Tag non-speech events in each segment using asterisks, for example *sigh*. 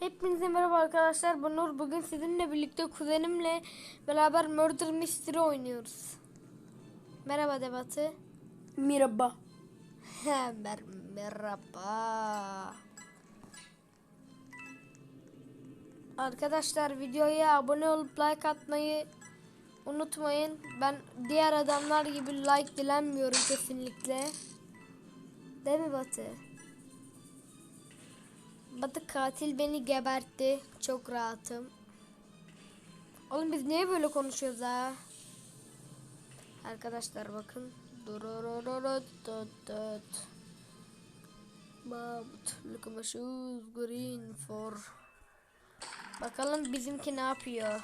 Hepinize merhaba arkadaşlar. Ben Nur. Bugün sizinle birlikte kuzenimle beraber Murder Mystery oynuyoruz. Merhaba Debatı. Merhaba. *laughs* Mer merhaba. Arkadaşlar videoya abone olup like atmayı unutmayın. Ben diğer adamlar gibi like dilenmiyorum kesinlikle. Değil mi Batı? Batı katil beni gebertti. Çok rahatım. Oğlum biz niye böyle konuşuyoruz ha? Arkadaşlar bakın. But look at my shoes green for. Bakalım bizimki ne yapıyor?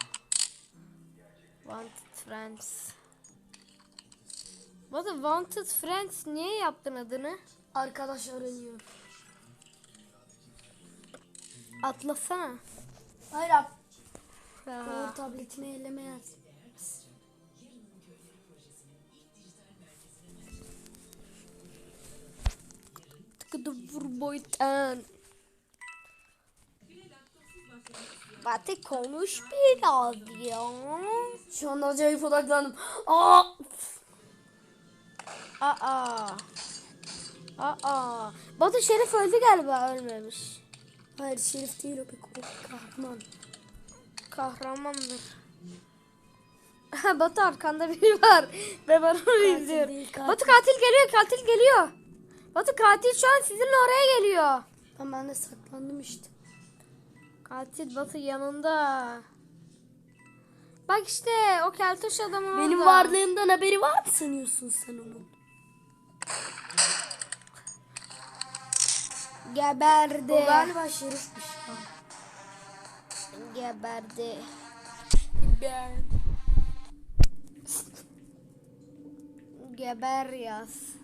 Wanted friends. What wanted friends niye yaptın adını? Arkadaş aranıyor. Atlasana. Hayır abi. Aha. Onun tabletini elleme yaz. Tıkıdı vur boyutan. Batı konuş biraz ya. Şu anda acayip odaklandım. Aa! Aa. Aa. Batı Şerif öldü galiba ölmemiş. Hayır şerif değil o bir kahraman. Kahramandır. Batı arkanda biri var. Ben onu izliyorum. değil, katil. Batı katil geliyor katil geliyor. Batı katil şu an sizinle oraya geliyor. Ama ben de saklandım işte. Katil Batı yanında. Bak işte o keltoş adamın Benim orada. varlığımdan haberi var mı sanıyorsun sen onun? Geberdi. O galiba şerifmiş. Geberdi. Ben. Geber yaz.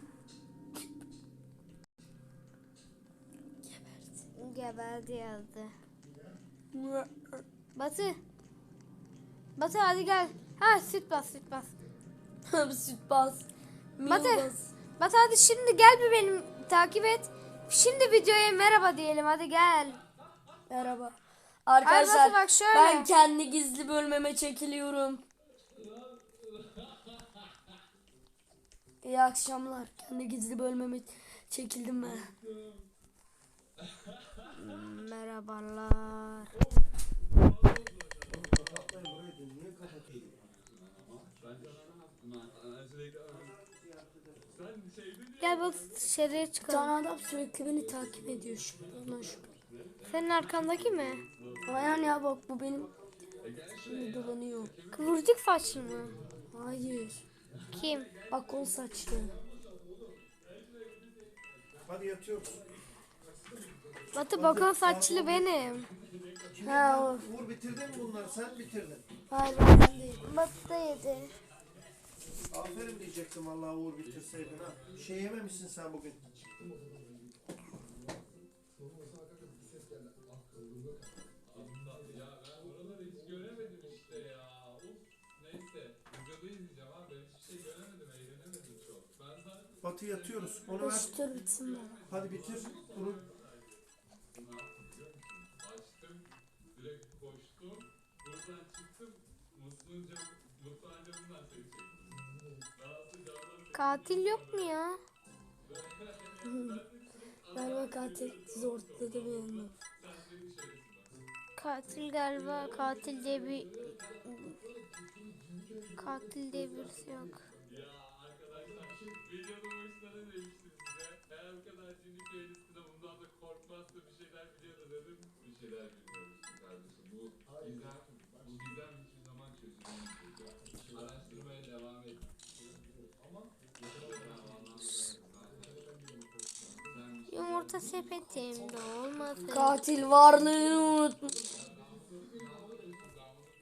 Geberdi yazdı. Batı. Batı hadi gel. Ha süt bas süt bas. Süt bas. Batı. bas. Batı hadi şimdi gel bir benim takip et. Şimdi videoya merhaba diyelim hadi gel. Merhaba. Arkadaşlar bak şöyle. ben kendi gizli bölmeme çekiliyorum. İyi akşamlar. Kendi gizli bölmeme çekildim ben. Gel bak dışarıya Bir çıkalım. tane adam sürekli beni takip ediyor. Şuradan şüpheli. Senin arkandaki mi? Aynen ya bak bu benim şimdi dolanıyor. Kıvırcık saçlı mı? Hayır. Kim? Bak o saçlı. Hadi yatıyoruz. Batı bakon saçlı benim. Ha o. Uğur bitirdin mi bunları? Sen bitirdin. Hayır ben değil. Batı da yedi. Aferin diyecektim vallahi Uğur bitirseydin ha. Şey yememişsin sen bugün. Ya ben buraları hiç göremedim işte ya. Uf. Neyse. Videoda izleyeceğim abi. Ben hiçbir şey göremedim. Eğlenemedim çok. Ben zaten... Batı yatıyoruz. Onu ver. Açtır. Hadi bitir. Bunu... Açtım. Direkt koştum. Buradan çıktım. Musluğun cam, musluğun camından seni çektim. Katil yok mu ya? *laughs* Galiba katil zorladı beni. Katil galiba katil diye bir katil diye birisi yok. Ya arkadaşlar Yumurta sepetimde olmadı. Katil varlığını unutma.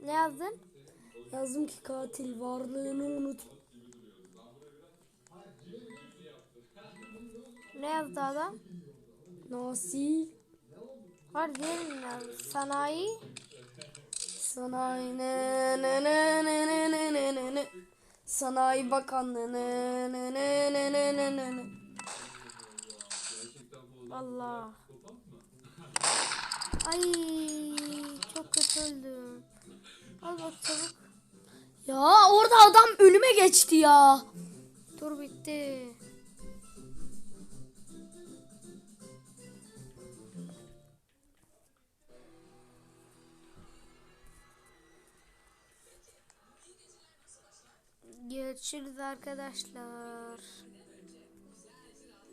Ne yazdın? Yazdım ki katil varlığını unut. Ne yazdı adam? Nasıl? Var diyelim ya. Sanayi. Sanayi ne ne ne ne ne ne ne ne ne. Sanayi Bakanlığı ne ne ne ne ne ne ne ne. Allah. Ay öldüm. Al bak tavuk. Ya orada adam önüme geçti ya. Dur bitti. Görüşürüz arkadaşlar.